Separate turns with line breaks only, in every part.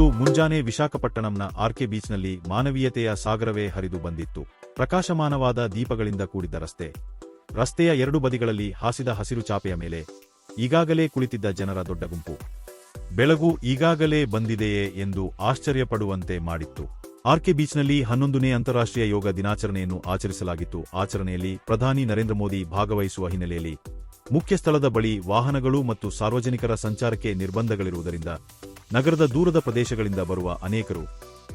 ಅಂದು ಮುಂಜಾನೆ ವಿಶಾಖಪಟ್ಟಣಂನ ಆರ್ಕೆ ಬೀಚ್ನಲ್ಲಿ ಮಾನವೀಯತೆಯ ಸಾಗರವೇ ಹರಿದು ಬಂದಿತ್ತು. ಪ್ರಕಾಶಮಾನವಾದ ದೀಪಗಳಿಂದ ಕೂಡಿದ್ದ ರಸ್ತೆ. ರಸ್ತೆಯ ಎರಡು ಬದಿಗಳಲ್ಲಿ ಹಾಸಿದ ಹಸಿರು ಚಾಪೆಯ ಮೇಲೆ ಈಗಾಗಲೇ ಕುಳಿತಿದ್ದ ಜನರ ದೊಡ್ಡ ಗುಂಪು. ಬೆಳಗು ಈಗಾಗಲೇ ಬಂದಿದೆಯೇ ಎಂದು ಆಶ್ಚರ್ಯಪಡುವಂತೆ ಮಾಡಿತ್ತು. ಆರ್ಕೆ ಬೀಚ್ನಲ್ಲಿ ಹನ್ನೊಂದನೇ ಅಂತಾರಾಷ್ಟ್ರೀಯ ಯೋಗ ದಿನಾಚರಣೆಯನ್ನು ಆಚರಿಸಲಾಗಿತ್ತು. ಆಚರಣೆಯಲ್ಲಿ ಪ್ರಧಾನಿ ನರೇಂದ್ರ ಮೋದಿ ಭಾಗವಹಿಸುವ ಹಿನ್ನೆಲೆಯಲ್ಲಿ ಮುಖ್ಯ ಸ್ಥಳದ ಬಳಿ ವಾಹನಗಳು ಮತ್ತು ಸಾರ್ವಜನಿಕರ ಸಂಚಾರಕ್ಕೆ ನಿರ್ಬಂಧಗಳಿರುವುದರಿಂದ ನಗರದ ದೂರದ ಪ್ರದೇಶಗಳಿಂದ ಬರುವ ಅನೇಕರು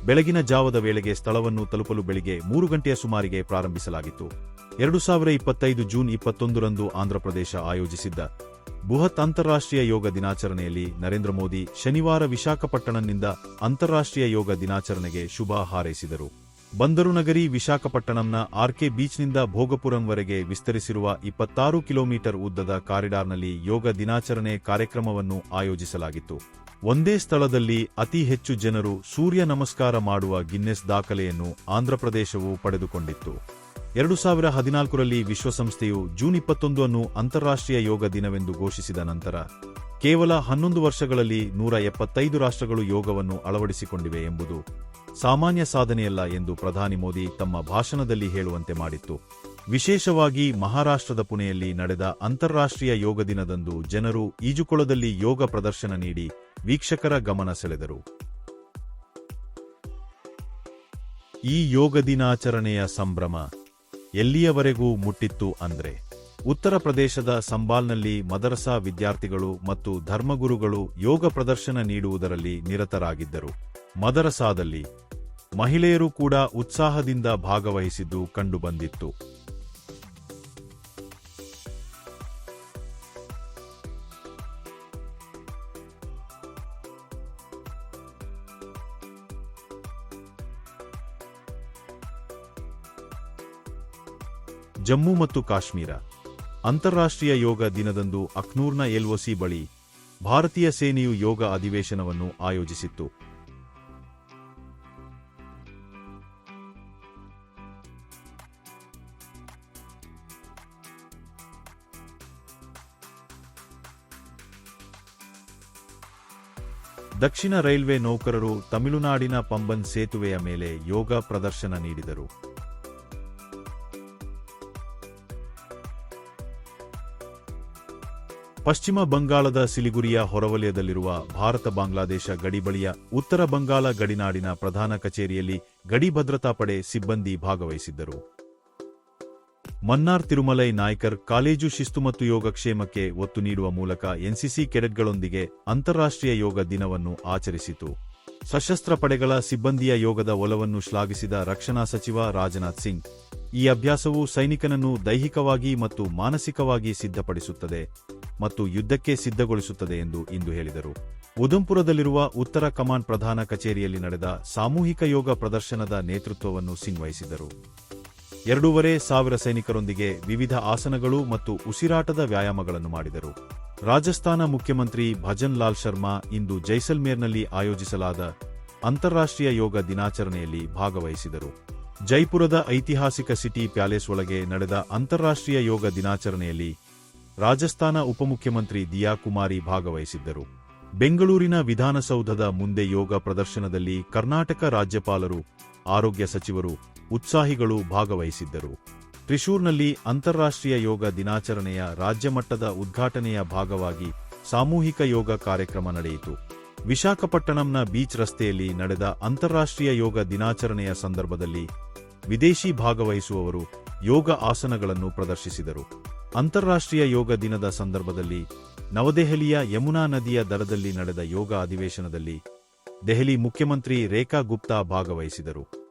ಬೆಳಗಿನ ಜಾವದ ವೇಳೆಗೆ ಸ್ಥಳವನ್ನು ತಲುಪಲು ಬೆಳಿಗ್ಗೆ ಮೂರು ಗಂಟೆಯ ಸುಮಾರಿಗೆ ಪ್ರಾರಂಭಿಸಲಾಗಿತ್ತು. ಎರಡು ಸಾವಿರ ಇಪ್ಪತ್ತೈದು ಜೂನ್ ಇಪ್ಪತ್ತೊಂದರಂದು ಆಂಧ್ರಪ್ರದೇಶ ಆಯೋಜಿಸಿದ್ದ ಬೃಹತ್ ಅಂತಾರಾಷ್ಟ್ರೀಯ ಯೋಗ ದಿನಾಚರಣೆಯಲ್ಲಿ ನರೇಂದ್ರ ಮೋದಿ ಶನಿವಾರ ವಿಶಾಖಪಟ್ಟಣಂನಿಂದ ಅಂತಾರಾಷ್ಟ್ರೀಯ ಯೋಗ ದಿನಾಚರಣೆಗೆ ಶುಭ ಹಾರೈಸಿದರು. ಬಂದರು ನಗರಿ ವಿಶಾಖಪಟ್ಟಣಂನ ಆರ್ಕೆ ಬೀಚ್ನಿಂದ ಭೋಗಪುರಂವರೆಗೆ ವಿಸ್ತರಿಸಿರುವ ಇಪ್ಪತ್ತಾರು ಕಿಲೋಮೀಟರ್ ಉದ್ದದ ಕಾರಿಡಾರ್ನಲ್ಲಿ ಯೋಗ ದಿನಾಚರಣೆ ಕಾರ್ಯಕ್ರಮವನ್ನು ಆಯೋಜಿಸಲಾಗಿತ್ತು. ಒಂದೇ ಸ್ಥಳದಲ್ಲಿ ಅತಿ ಹೆಚ್ಚು ಜನರು ಸೂರ್ಯ ನಮಸ್ಕಾರ ಮಾಡುವ ಗಿನ್ನೆಸ್ ದಾಖಲೆಯನ್ನು ಆಂಧ್ರಪ್ರದೇಶವು ಪಡೆದುಕೊಂಡಿತ್ತು. ಎರಡು ಸಾವಿರ ಹದಿನಾಲ್ಕರಲ್ಲಿ ವಿಶ್ವಸಂಸ್ಥೆಯು ಜೂನ್ ಇಪ್ಪತ್ತೊಂದು ಅನ್ನು ಅಂತಾರಾಷ್ಟ್ರೀಯ ಯೋಗ ದಿನವೆಂದು ಘೋಷಿಸಿದ ನಂತರ, ಕೇವಲ ಹನ್ನೊಂದು ವರ್ಷಗಳಲ್ಲಿ ನೂರ ಎಪ್ಪತ್ತೈದು ರಾಷ್ಟ್ರಗಳು ಯೋಗವನ್ನು ಅಳವಡಿಸಿಕೊಂಡಿವೆ ಎಂಬುದು ಸಾಮಾನ್ಯ ಸಾಧನೆಯಲ್ಲ ಎಂದು ಪ್ರಧಾನಿ ಮೋದಿ ತಮ್ಮ ಭಾಷಣದಲ್ಲಿ ಹೇಳುವಂತೆ ಮಾಡಿತ್ತು. ವಿಶೇಷವಾಗಿ ಮಹಾರಾಷ್ಟ್ರದ ಪುಣೆಯಲ್ಲಿ ನಡೆದ ಅಂತಾರಾಷ್ಟ್ರೀಯ ಯೋಗ ದಿನದಂದು ಜನರು ಈಜುಕೊಳದಲ್ಲಿ ಯೋಗ ಪ್ರದರ್ಶನ ನೀಡಿ ವೀಕ್ಷಕರ ಗಮನ ಸೆಳೆದರು. ಈ ಯೋಗ ದಿನಾಚರಣೆಯ ಸಂಭ್ರಮ ಎಲ್ಲಿಯವರೆಗೂ ಮುಟ್ಟಿತ್ತು ಅಂದ್ರೆ? ಉತ್ತರ ಪ್ರದೇಶದ ಸಂಬಾಲ್ನಲ್ಲಿ ಮದರಸಾ ವಿದ್ಯಾರ್ಥಿಗಳು ಮತ್ತು ಧರ್ಮಗುರುಗಳು ಯೋಗ ಪ್ರದರ್ಶನ ನೀಡುವುದರಲ್ಲಿ ನಿರತರಾಗಿದ್ದರು. ಮದರಸಾದಲ್ಲಿ ಮಹಿಳೆಯರು ಕೂಡ ಉತ್ಸಾಹದಿಂದ ಭಾಗವಹಿಸಿದ್ದು ಕಂಡುಬಂದಿತ್ತು. ಜಮ್ಮು ಮತ್ತು ಕಾಶ್ಮೀರ. ಅಂತಾರಾಷ್ಟ್ರೀಯ ಯೋಗ ದಿನದಂದು ಅಖ್ನೂರ್ನ ಎಲ್ಒಸಿ ಬಳಿ ಭಾರತೀಯ ಸೇನೆಯು ಯೋಗ ಅಧಿವೇಶನವನ್ನು ಆಯೋಜಿಸಿತ್ತು. ದಕ್ಷಿಣ ರೈಲ್ವೆ ನೌಕರರು ತಮಿಳುನಾಡಿನ ಪಂಬನ್ ಸೇತುವೆಯ ಮೇಲೆ ಯೋಗ ಪ್ರದರ್ಶನ ನೀಡಿದರು. ಪಶ್ಚಿಮ ಬಂಗಾಳದ ಸಿಲಿಗುರಿಯ ಹೊರವಲಯದಲ್ಲಿರುವ ಭಾರತ ಬಾಂಗ್ಲಾದೇಶ ಗಡಿ ಬಳಿಯ ಉತ್ತರ ಬಂಗಾಳ ಗಡಿನಾಡಿನ ಪ್ರಧಾನ ಕಚೇರಿಯಲ್ಲಿ ಗಡಿ ಭದ್ರತಾ ಪಡೆ ಸಿಬ್ಬಂದಿ ಭಾಗವಹಿಸಿದ್ದರು. ಮನ್ನಾರ್ ತಿರುಮಲೈ ನಾಯ್ಕರ್ ಕಾಲೇಜು ಶಿಸ್ತು ಮತ್ತು ಯೋಗಕ್ಷೇಮಕ್ಕೆ ಒತ್ತು ನೀಡುವ ಮೂಲಕ ಎನ್ಸಿಸಿ ಕೆಡೆಟ್ಗಳೊಂದಿಗೆ ಅಂತಾರಾಷ್ಟ್ರೀಯ ಯೋಗ ದಿನವನ್ನು ಆಚರಿಸಿತು. ಸಶಸ್ತ್ರ ಪಡೆಗಳ ಸಿಬ್ಬಂದಿಯ ಯೋಗದ ಒಲವನ್ನು ಶ್ಲಾಘಿಸಿದ ರಕ್ಷಣಾ ಸಚಿವ ರಾಜನಾಥ್ ಸಿಂಗ್, ಈ ಅಭ್ಯಾಸವು ಸೈನಿಕನನ್ನು ದೈಹಿಕವಾಗಿ ಮತ್ತು ಮಾನಸಿಕವಾಗಿ ಸಿದ್ಧಪಡಿಸುತ್ತದೆ ಮತ್ತು ಯುದ್ಧಕ್ಕೆ ಸಿದ್ಧಗೊಳಿಸುತ್ತದೆ ಎಂದು ಇಂದು ಹೇಳಿದರು. ಉಧಂಪುರದಲ್ಲಿರುವ ಉತ್ತರ ಕಮಾಂಡ್ ಪ್ರಧಾನ ಕಚೇರಿಯಲ್ಲಿ ನಡೆದ ಸಾಮೂಹಿಕ ಯೋಗ ಪ್ರದರ್ಶನದ ನೇತೃತ್ವವನ್ನು ಸಿಂಗ್ ವಹಿಸಿದರು ಎರಡೂವರೆ ಸಾವಿರ ಸೈನಿಕರೊಂದಿಗೆ ವಿವಿಧ ಆಸನಗಳು ಮತ್ತು ಉಸಿರಾಟದ ವ್ಯಾಯಾಮಗಳನ್ನು ಮಾಡಿದರು. ರಾಜಸ್ಥಾನ ಮುಖ್ಯಮಂತ್ರಿ ಭಜನ್ ಲಾಲ್ ಶರ್ಮಾ ಇಂದು ಜೈಸಲ್ಮೇರ್ನಲ್ಲಿ ಆಯೋಜಿಸಲಾದ ಅಂತಾರಾಷ್ಟ್ರೀಯ ಯೋಗ ದಿನಾಚರಣೆಯಲ್ಲಿ ಭಾಗವಹಿಸಿದರು. ಜೈಪುರದ ಐತಿಹಾಸಿಕ ಸಿಟಿ ಪ್ಯಾಲೇಸ್ ಒಳಗೆ ನಡೆದ ಅಂತಾರಾಷ್ಟ್ರೀಯ ಯೋಗ ದಿನಾಚರಣೆಯಲ್ಲಿ ರಾಜಸ್ಥಾನ ಉಪಮುಖ್ಯಮಂತ್ರಿ ದಿಯಾ ಕುಮಾರಿ ಭಾಗವಹಿಸಿದ್ದರು. ಬೆಂಗಳೂರಿನ ವಿಧಾನಸೌಧದ ಮುಂದೆ ಯೋಗ ಪ್ರದರ್ಶನದಲ್ಲಿ ಕರ್ನಾಟಕ ರಾಜ್ಯಪಾಲರು ಆರೋಗ್ಯ ಸಚಿವರು ಉತ್ಸಾಹಿಗಳು ಭಾಗವಹಿಸಿದ್ದರು. ತ್ರಿಶೂರ್ನಲ್ಲಿ ಅಂತಾರಾಷ್ಟ್ರೀಯ ಯೋಗ ದಿನಾಚರಣೆಯ ರಾಜ್ಯಮಟ್ಟದ ಉದ್ಘಾಟನೆಯ ಭಾಗವಾಗಿ ಸಾಮೂಹಿಕ ಯೋಗ ಕಾರ್ಯಕ್ರಮ ನಡೆಯಿತು. ವಿಶಾಖಪಟ್ಟಣಂನ ಬೀಚ್ ರಸ್ತೆಯಲ್ಲಿ ನಡೆದ ಅಂತಾರಾಷ್ಟ್ರೀಯ ಯೋಗ ದಿನಾಚರಣೆಯ ಸಂದರ್ಭದಲ್ಲಿ ವಿದೇಶಿ ಭಾಗವಹಿಸುವವರು ಯೋಗ ಆಸನಗಳನ್ನು ಪ್ರದರ್ಶಿಸಿದರು. ಅಂತಾರಾಷ್ಟ್ರೀಯ ಯೋಗ ದಿನದ ಸಂದರ್ಭದಲ್ಲಿ ನವದೆಹಲಿಯ ಯಮುನಾ ನದಿಯ ದರದಲ್ಲಿ ನಡೆದ ಯೋಗ ಅಧಿವೇಶನದಲ್ಲಿ ದೆಹಲಿ ಮುಖ್ಯಮಂತ್ರಿ ರೇಖಾ ಗುಪ್ತಾ ಭಾಗವಹಿಸಿದರು.